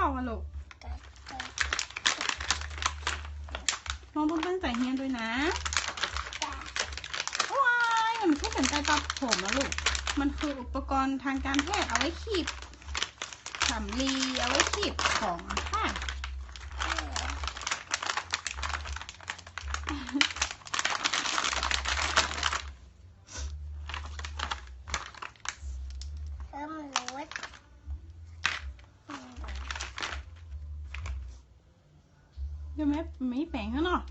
เข้าอะลูกน้องต้องเป็นใจเฮียนด้วยนะว้ายมันไม่ใช่แผ่นใต้ตับผมแะลูก มันคืออุปกรณ์ทางการแพทย์เอาไว้ขีดสำลีเอาไว้ขีดของค่ะ ยวแม่ไม่แปลงข้างนอก